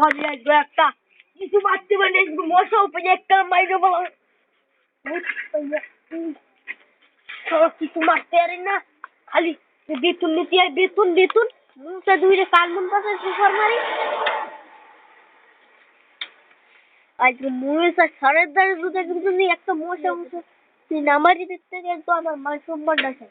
ভাবি আসবে একটা। কিছু মারতে পারে মশা উপরে একটা মাইরে বলা কিছু মারতে পারে না। খালি বেতন নিতে আর বেতন বেতন। মুখটা ধুইরে কাল মন পাশে সুপার মারি? আজকে মহেশা সারের দ্বারে দুধে কিন্তু একটা মশা মশা তুই নামারি দেখতে গেল তো আমার মান সম্মানটা স্যার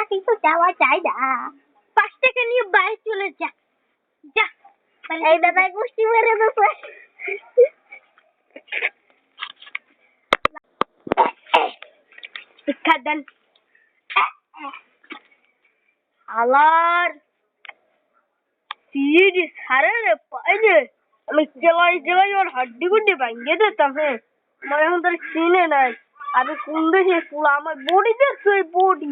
কিছু চাওয়া চাই না। পাঁচ টাকা নিয়ে বাড়ি চলে যা। যা। এই দাদা গোষ্ঠী মেরে দেবে শিক্ষা দেন। আলার। সিড সারে পাইলে আমি জেলাই জেলাই ওর হাড্ডি গুড্ডি ভাঙিয়ে দিতাম হ্যাঁ। আমার এখন তোর চিনে নাই। আমি কোন দেশে আমার বডি দেখছ এই বডি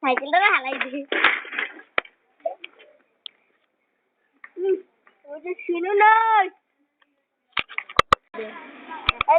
সাইকেলটা হালাই দিই শুনো না।